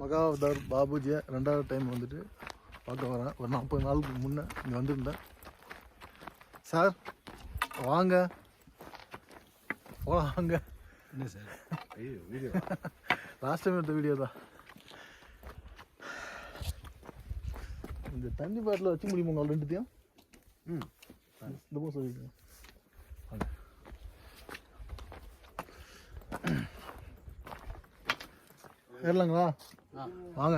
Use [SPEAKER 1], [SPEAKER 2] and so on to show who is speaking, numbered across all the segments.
[SPEAKER 1] மகாவதார் பாபுஜியை ரெண்டாவது டைம் வந்துட்டு பார்க்க வரேன். ஒரு நாற்பது நாளுக்கு முன்னே இங்கே வந்திருந்தேன். சார் வாங்க. போலாம் வாங்க.
[SPEAKER 2] என்ன சார் வீடியோ.
[SPEAKER 1] லாஸ்ட் டைம் எடுத்த வீடியோ தான். இந்த தண்ணி பாட்டில் வச்சு முடியுமா உங்கள் ரெண்டுத்தையும்?
[SPEAKER 2] ம்.
[SPEAKER 1] இந்த போக சொல்லிருக்கேன் வாங்க. ஏறலாங்களா? வாங்க.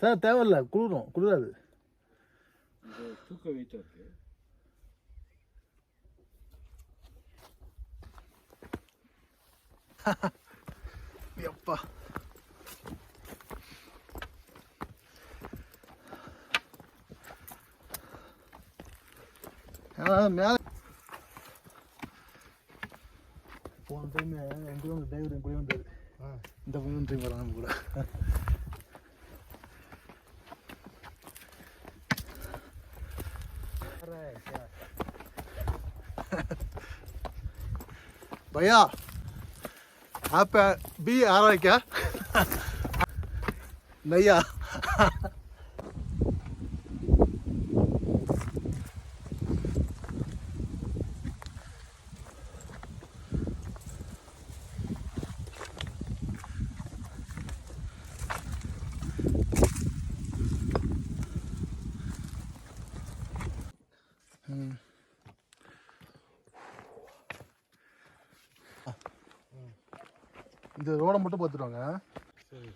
[SPEAKER 1] சார் தேவையில்ல. குளிரும். குளிராது.
[SPEAKER 2] தூக்க வெயிட்டாக இருக்கு
[SPEAKER 1] எப்பா மேலே போன டைம் என் கூட வந்து டிரைவர் என் கூட வந்தார் இந்த பையன் டைம் வரலாம் கூட. பையா ஆப்ப பி ஆராய்க்கா நையா. இந்த ரோடை மட்டும் பார்த்துட்டு வாங்க
[SPEAKER 2] சரி.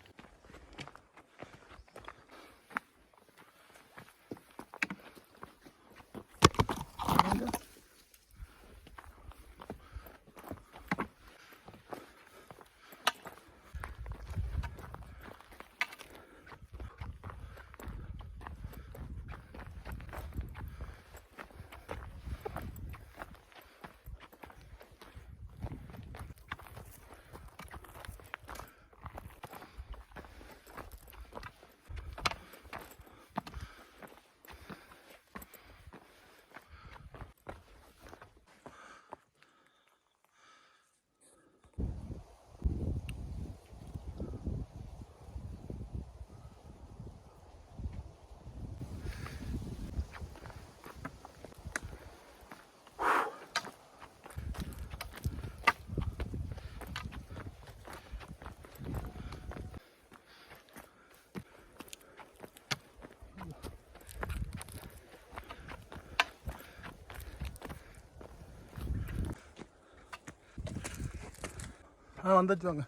[SPEAKER 1] ஆ வந்தாச்சு வாங்க.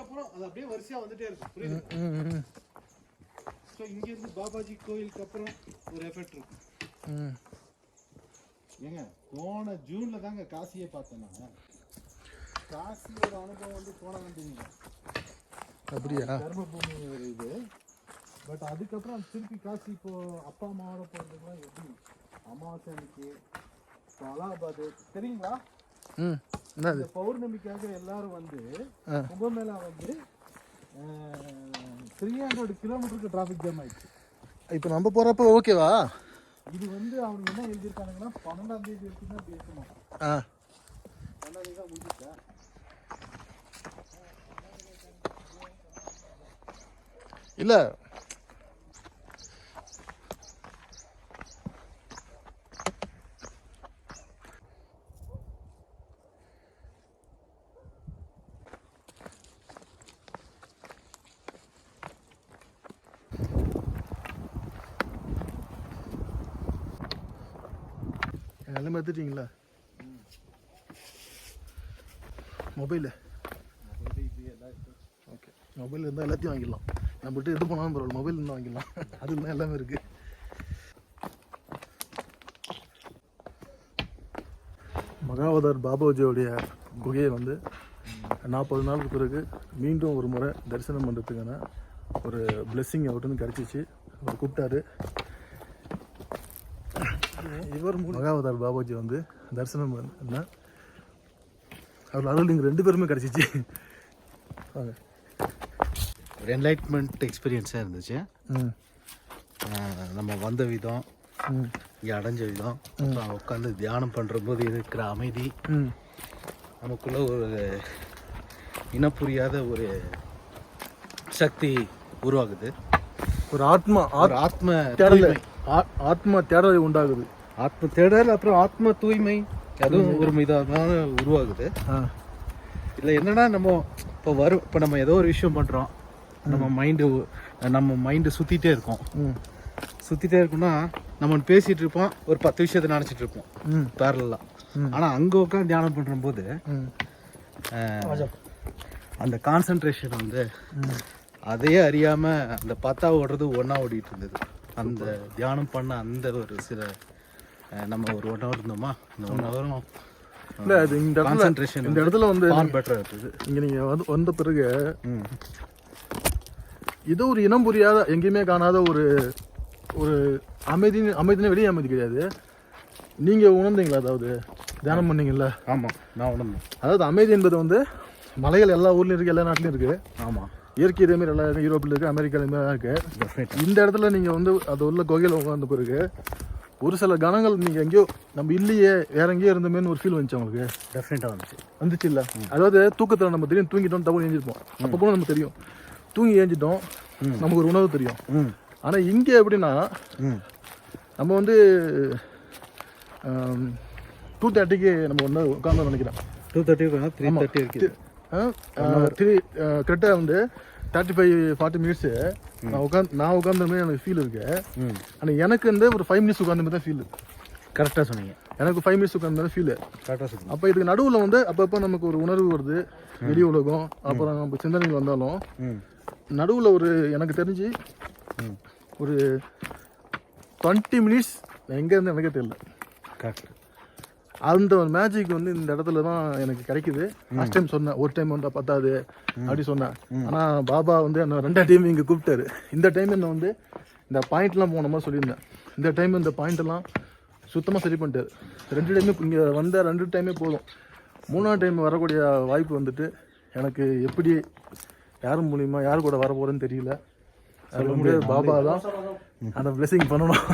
[SPEAKER 2] அப்புறம் அது அப்படியே? வரிசையா வந்துட்டே இருக்கும் புரியுது ஸோ இங்கேருந்து பாபாஜி கோயிலுக்கு அப்புறம் ஒரு எஃபெக்ட் இருக்கும்
[SPEAKER 1] ம்
[SPEAKER 2] ஏங்க போன ஜூன்ல தாங்க காசியை பார்த்தேன் நான் காசியோட அனுபவம் வந்து போன வந்தீங்க
[SPEAKER 1] அப்படியா
[SPEAKER 2] தர்மபூமி ஒரு இது பட் அதுக்கப்புறம் திருப்பி காசி இப்போ அப்பா அம்மாவோட போகிறதுக்குலாம் எப்படி? அமாவாசை அன்னைக்கு இப்போ அலகாபாத் தெரியுங்களா? பௌர்ணமிக்காக எல்லாரும் வந்து. கும்பமேளா வந்து த்ரீ ஹண்ட்ரட் கிலோமீட்டருக்கு டிராஃபிக் ஜாம் ஆயிடுச்சு.
[SPEAKER 1] இப்போ நம்ம போகிறப்ப ஓகேவா
[SPEAKER 2] இது வந்து அவங்க என்ன எழுதியிருக்காங்கன்னா பன்னெண்டாம் தேதி வரைக்கும் தான் பேசணும்
[SPEAKER 1] ஆ.
[SPEAKER 2] பன்னெண்டாம் தேதி தான் முடிஞ்சுச்சா?
[SPEAKER 1] இல்லை எல்லாமே எடுத்துட்டீங்களா? மொபைலு?
[SPEAKER 2] இது
[SPEAKER 1] ஓகே. மொபைல் இருந்தால் எல்லாத்தையும் வாங்கிடலாம். நம்மகிட்ட எது போனாலும் பரவாயில்ல. மொபைல் இருந்தால் வாங்கிடலாம். அது இருந்தால் எல்லாமே இருக்குது மகாவதார் பாபாஜியோடைய குகையை வந்து நாற்பது நாளுக்கு பிறகு மீண்டும் ஒரு முறை தரிசனம் பண்ணுறதுக்கான ஒரு பிளெஸ்ஸிங் அவர்கிட்ட கிடச்சிச்சு. அவர் கூப்பிட்டாரு. இவர் மகாவதார் பாபாஜி வந்து தரிசனம் பண்ண அவர் அருள் இங்கே ரெண்டு பேருமே கிடச்சிச்சு. வாங்க.
[SPEAKER 3] ஒரு என்லைட்மெண்ட் எக்ஸ்பீரியன்ஸாக இருந்துச்சு. நம்ம வந்த விதம் இங்கே அடைஞ்ச விதம் அப்புறம் உட்காந்து தியானம் பண்ணுற போது இருக்கிற அமைதி.
[SPEAKER 1] ம்.
[SPEAKER 3] நமக்குள்ள ஒரு இனப்புரியாத ஒரு சக்தி உருவாகுது.
[SPEAKER 1] ஒரு ஆத்மா
[SPEAKER 3] ஒரு ஆத்ம
[SPEAKER 1] தேடல். ஆத்மா தேடல் உண்டாகுது.
[SPEAKER 3] ஆத்ம தேடல் அப்புறம் ஆத்ம தூய்மை. அதுவும் ஒரு விதமான உருவாகுது.
[SPEAKER 1] ஆ.
[SPEAKER 3] இதில் என்னன்னா நம்ம இப்போ வரும் இப்போ நம்ம ஏதோ ஒரு விஷயம் பண்ணுறோம் நம்ம மைண்டு நம்ம மைண்டு சுற்றிட்டே இருக்கோம்.
[SPEAKER 1] ம்.
[SPEAKER 3] சுற்றிட்டே இருக்கோம்னா நம்ம பேசிட்டு இருப்போம். ஒரு பத்து விஷயத்தை நினச்சிட்டு இருப்போம். பேரலாம். ஆனால் அங்கே உட்காந்து தியானம் பண்ணுற போது
[SPEAKER 1] ம்
[SPEAKER 3] அஹ், அந்த கான்சன்ட்ரேஷன் வந்து அதையே அறியாம அந்த பத்தா ஓடுறது ஒண்ணா ஓடிட்டு இருந்தது. அந்த தியானம் பண்ண அந்த ஒரு சில நம்ம ஒரு ஒன் ஹவர் இருந்தோமா? அந்த ஒன் ஹவரும்
[SPEAKER 1] இல்லை அது இந்த இடத்துல
[SPEAKER 3] கான்சன்ட்ரேஷன்
[SPEAKER 1] இந்த இடத்துல வந்து
[SPEAKER 3] பெட்டராக இருக்குது
[SPEAKER 1] இங்கே நீங்கள் வந்து வந்த பிறகு இது ஒரு இனம் புரியாத எங்கேயுமே காணாத ஒரு ஒரு அமைதி அமைதினா வெளியே அமைதி கிடையாது. நீங்கள் உணர்ந்தீங்களா அதாவது? தியானம் பண்ணீங்கல்ல?
[SPEAKER 3] ஆமாம் நான் உணர்ந்தேன்.
[SPEAKER 1] அதாவது அமைதி என்பது வந்து மலைகள் எல்லா ஊர்லேயும் இருக்குது எல்லா நாட்டிலையும் இருக்குது
[SPEAKER 3] ஆமாம்
[SPEAKER 1] இயற்கை இதே மாதிரி எல்லா இடத்துலயும் யூரோப்பில் இருக்குது மாதிரி இருக்குது
[SPEAKER 3] டெஃபினட்
[SPEAKER 1] இந்த இடத்துல நீங்கள் வந்து அது உள்ள குகையில் உட்கார்ந்த பிறகு ஒரு சில கணங்கள் நீங்கள் எங்கேயோ நம்ம இல்லையே வேற எங்கேயோ இருந்தமேன்னு ஒரு ஃபீல் வந்துச்சு உங்களுக்கு.
[SPEAKER 3] டெஃபினட்டாக வந்துச்சு.
[SPEAKER 1] வந்துச்சு இல்லை அதாவது தூக்கத்தில் நம்ம திடீர்னு தூங்கிட்டோம் டபுள் ஏஞ்சிருப்போம். அப்போ கூட நமக்கு தெரியும். தூங்கி ஏஞ்சிட்டோம் நமக்கு ஒரு உணவு தெரியும். ஆனால் இங்கே எப்படின்னா நம்ம வந்து டூ தேர்ட்டிக்கு நம்ம ஒன்று உட்காந்து நினைக்கிறேன்.
[SPEAKER 3] Two thirty three thirty
[SPEAKER 1] three கரெக்டாக வந்து தேர்ட்டி ஃபைவ் ஃபார்ட்டி மினிட்ஸு நான் உட்காந்து நான் உட்காந்த மாதிரி எனக்கு ஃபீல் இருக்கு. ஆனால் எனக்கு வந்து ஒரு ஃபைவ் மினிட்ஸ் உட்காந்த மாதிரி தான் ஃபீல்
[SPEAKER 3] கரெக்டாக சொன்னீங்க.
[SPEAKER 1] எனக்கு ஃபைவ் மினிட்ஸ் உட்காந்த மாதிரி ஃபீல்
[SPEAKER 3] கரெக்டாக சொன்னீங்க.
[SPEAKER 1] அப்போ இதுக்கு நடுவில் வந்து அப்பப்போ நமக்கு ஒரு உணர்வு வருது வெளி உலகம் அப்புறம் நம்ம சிந்தனைகள் வந்தாலும் நடுவில் ஒரு எனக்கு தெரிஞ்சு ஒரு டுவெண்ட்டி மினிட்ஸ் எங்கே இருந்து எனக்கே தெரியல.
[SPEAKER 3] கரெக்ட்
[SPEAKER 1] அந்த ஒரு மேஜிக் வந்து இந்த இடத்துல தான் எனக்கு கிடைக்குது. லாஸ்ட் டைம் சொன்னேன் ஒரு டைம் வந்தால் பத்தாது அப்படி சொன்னேன். ஆனால் பாபா வந்து என்ன ரெண்டா டைம் இங்கே கூப்பிட்டாரு. இந்த டைம் என்ன வந்து இந்த பாயிண்ட்லாம் போன மாதிரி சொல்லியிருந்தேன். இந்த டைம் இந்த பாயிண்ட்டெல்லாம் சுத்தமாக சரி பண்ணிட்டாரு. ரெண்டு டைமே இங்கே வந்த ரெண்டு டைமே போதும். மூணாவது டைம் வரக்கூடிய வாய்ப்பு வந்துட்டு எனக்கு எப்படி யார் மூலியமா யார் கூட வர போகிறேன்னு தெரியல அது வந்து பாபா தான். அந்த பிளெஸிங் பண்ணணும்.